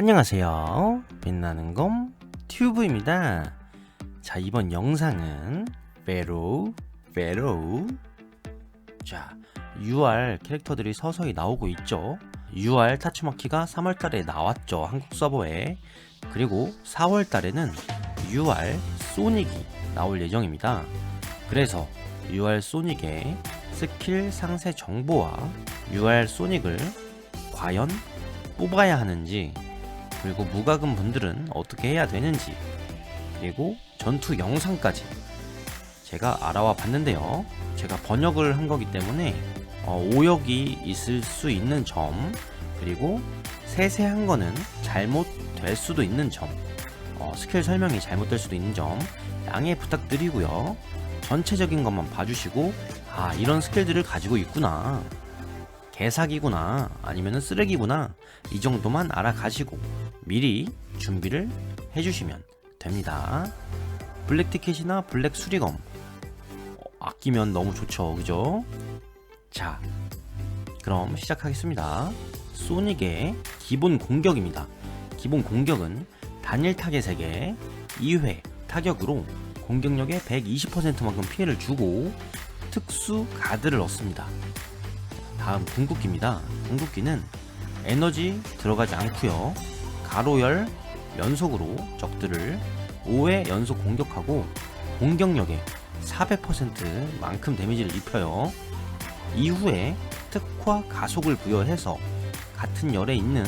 안녕하세요. 빛나는 곰 튜브입니다. 자, 이번 영상은 페로 페로 자, UR 캐릭터들이 서서히 나오고 있죠. UR 타츠마키가 3월달에 나왔죠. 한국 서버에. 그리고 4월달에는 UR 소닉이 나올 예정입니다. 그래서 UR 소닉의 스킬 상세 정보와 UR 소닉을 과연 뽑아야 하는지 그리고 무과금 분들은 어떻게 해야 되는지 그리고 전투 영상까지 제가 알아와 봤는데요. 제가 번역을 한 거기 때문에 어, 오역이 있을 수 있는 점 그리고 세세한 거는 잘못될 수도 있는 점 어, 스킬 설명이 잘못될 수도 있는 점 양해 부탁드리고요. 전체적인 것만 봐주시고 아 이런 스킬들을 가지고 있구나 개사기구나 아니면 쓰레기구나 이 정도만 알아가시고 미리 준비를 해주시면 됩니다. 블랙 티켓이나 블랙 수리검 어, 아끼면 너무 좋죠, 그죠? 자, 그럼 시작하겠습니다. 소닉의 기본 공격입니다. 기본 공격은 단일 타겟에게 2회 타격으로 공격력의 120%만큼 피해를 주고 특수 가드를 얻습니다. 다음 궁극기입니다. 궁극기는 에너지 들어가지 않고요. 가로열 연속으로 적들을 5회 연속 공격하고 공격력의 400%만큼 데미지를 입혀요. 이후에 특화 가속을 부여해서 같은 열에 있는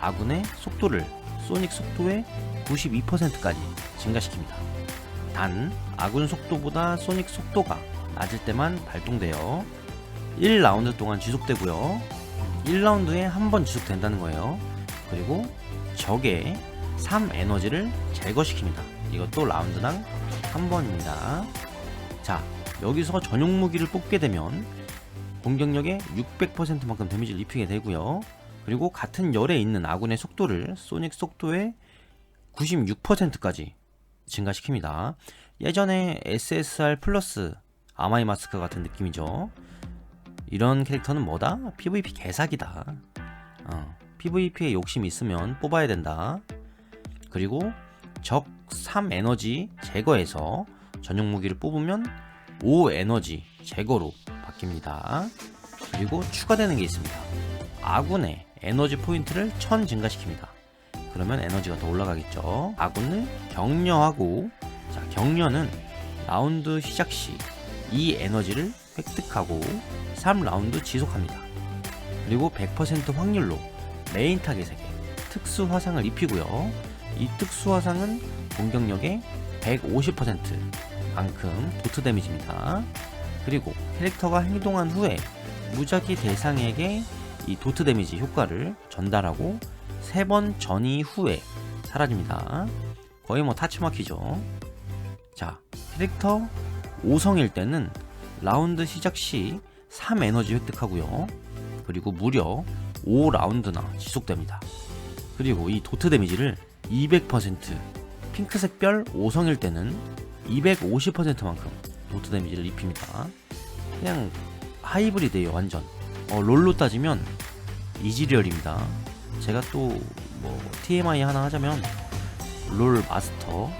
아군의 속도를 소닉 속도의 92%까지 증가시킵니다. 단 아군 속도보다 소닉 속도가 낮을 때만 발동되어 1라운드 동안 지속되고요. 1라운드에 한 번 지속된다는 거예요. 그리고 적의 3 에너지를 제거시킵니다. 이것도 라운드당 한 번입니다. 자, 여기서 전용 무기를 뽑게 되면 공격력의 600%만큼 데미지를 입히게 되고요. 그리고 같은 열에 있는 아군의 속도를 소닉 속도의 96%까지 증가시킵니다. 예전에 SSR 플러스 아마이 마스크 같은 느낌이죠. 이런 캐릭터는 뭐다? PVP 개사기다. 어, PVP에 욕심 있으면 뽑아야 된다. 그리고 적 3 에너지 제거해서 전용 무기를 뽑으면 5 에너지 제거로 바뀝니다. 그리고 추가되는 게 있습니다. 아군의 에너지 포인트를 1000 증가시킵니다. 그러면 에너지가 더 올라가겠죠. 아군을 격려하고 자, 격려는 라운드 시작 시 이 에너지를 획득하고 3라운드 지속합니다. 그리고 100% 확률로 메인 타겟에게 특수 화상을 입히고요. 이 특수 화상은 공격력의 150%만큼 도트 데미지입니다. 그리고 캐릭터가 행동한 후에 무작위 대상에게 이 도트 데미지 효과를 전달하고 3번 전이 후에 사라집니다. 거의 뭐 타치마키죠. 자, 캐릭터 5성일 때는 라운드 시작 시 3 에너지 획득하고요. 그리고 무려 5라운드나 지속됩니다. 그리고 이 도트 데미지를 200% 핑크색 별 5성일 때는 250%만큼 도트 데미지를 입힙니다. 그냥 하이브리드예요 완전. 어, 롤로 따지면 이지리얼입니다. 제가 또 뭐 TMI 하나 하자면 롤 마스터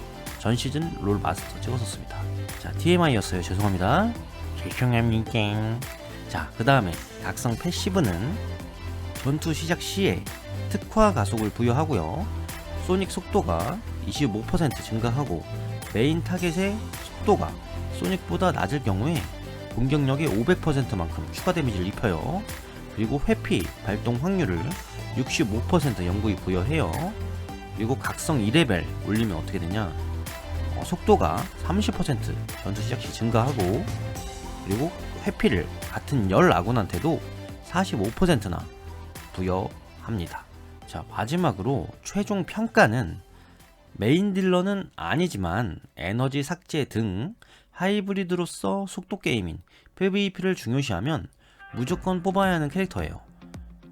전 시즌 롤 마스터 찍었었습니다. 자 TMI였어요. 죄송합니다. 죄송합니다. 자, 그 다음에 각성 패시브는 전투 시작 시에 특화 가속을 부여하고요. 소닉 속도가 25% 증가하고 메인 타겟의 속도가 소닉보다 낮을 경우에 공격력의 500%만큼 추가 데미지를 입혀요. 그리고 회피 발동 확률을 65% 영구히 부여해요. 그리고 각성 2레벨 올리면 어떻게 되냐? 어, 속도가 30% 전투 시작 시 증가하고 그리고 회피를 같은 열 아군한테도 45%나 부여합니다. 자, 마지막으로 최종 평가는 메인 딜러는 아니지만 에너지 삭제 등 하이브리드로서 속도 게임인 PVP를 중요시하면 무조건 뽑아야 하는 캐릭터예요.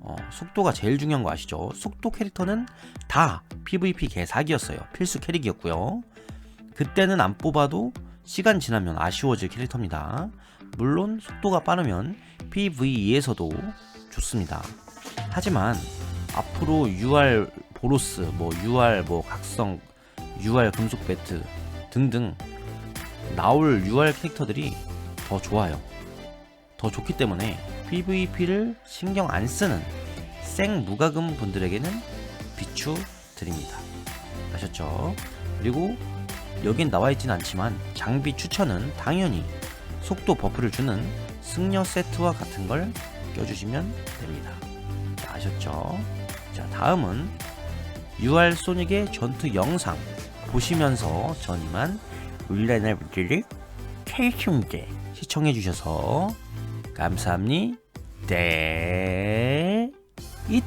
어, 속도가 제일 중요한 거 아시죠? 속도 캐릭터는 다 PVP 개사기였어요. 필수 캐릭이었고요. 그때는 안 뽑아도 시간 지나면 아쉬워질 캐릭터입니다. 물론 속도가 빠르면 PVE에서도 좋습니다. 하지만 앞으로 UR 보로스, 뭐 UR, 뭐 각성, UR 금속 배트 등등 나올 UR 캐릭터들이 더 좋아요. 더 좋기 때문에 PVP를 신경 안 쓰는 생 무과금 분들에게는 비추 드립니다. 아셨죠? 그리고 여긴 나와 있진 않지만 장비 추천은 당연히 속도 버프를 주는 승려 세트와 같은 걸 껴주시면 됩니다. 자, 아셨죠? 자, 다음은 UR 소닉의 전투 영상 보시면서 전 이만 울레나 분들을 캘춤제 시청해 주셔서 감사합니다. 네. 잇!